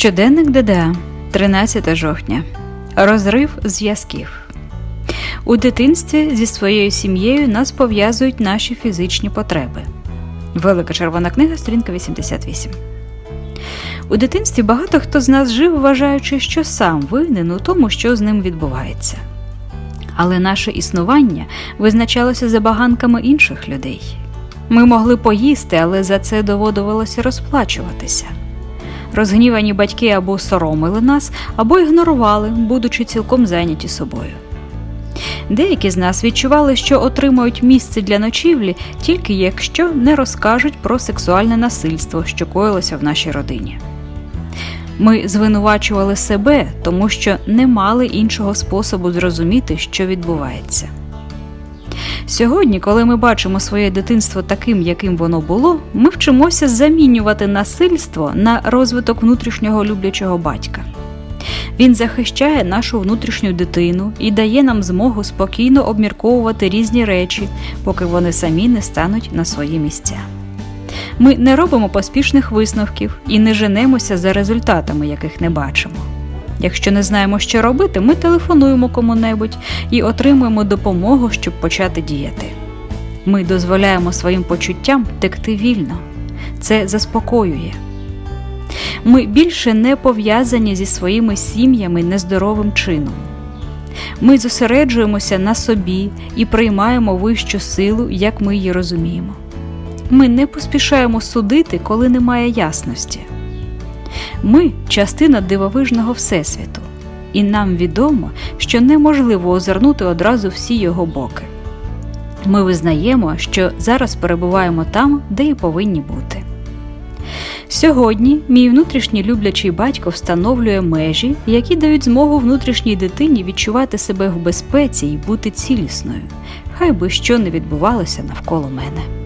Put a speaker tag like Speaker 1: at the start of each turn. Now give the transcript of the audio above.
Speaker 1: Щоденник ДДА, 13 жовтня. Розрив зв'язків. У дитинстві зі своєю сім'єю нас пов'язують наші фізичні потреби. Велика червона книга, сторінка 88. У дитинстві багато хто з нас жив, вважаючи, що сам винен у тому, що з ним відбувається. Але наше існування визначалося забаганками інших людей. Ми могли поїсти, але за це доводилося розплачуватися. Розгнівані батьки або соромили нас, або ігнорували, будучи цілком зайняті собою. Деякі з нас відчували, що отримають місце для ночівлі тільки якщо не розкажуть про сексуальне насильство, що коїлося в нашій родині. Ми звинувачували себе, тому що не мали іншого способу зрозуміти, що відбувається. Сьогодні, коли ми бачимо своє дитинство таким, яким воно було, ми вчимося замінювати насильство на розвиток внутрішнього люблячого батька. Він захищає нашу внутрішню дитину і дає нам змогу спокійно обмірковувати різні речі, поки вони самі не стануть на свої місця. Ми не робимо поспішних висновків і не женемося за результатами, яких не бачимо. Якщо не знаємо, що робити, ми телефонуємо кому-небудь і отримуємо допомогу, щоб почати діяти. Ми дозволяємо своїм почуттям текти вільно. Це заспокоює. Ми більше не пов'язані зі своїми сім'ями нездоровим чином. Ми зосереджуємося на собі і приймаємо вищу силу, як ми її розуміємо. Ми не поспішаємо судити, коли немає ясності. Ми частина дивовижного Всесвіту, і нам відомо, що неможливо озирнути одразу всі його боки. Ми визнаємо, що зараз перебуваємо там, де і повинні бути. Сьогодні мій внутрішній люблячий батько встановлює межі, які дають змогу внутрішній дитині відчувати себе в безпеці і бути цілісною, хай би що не відбувалося навколо мене.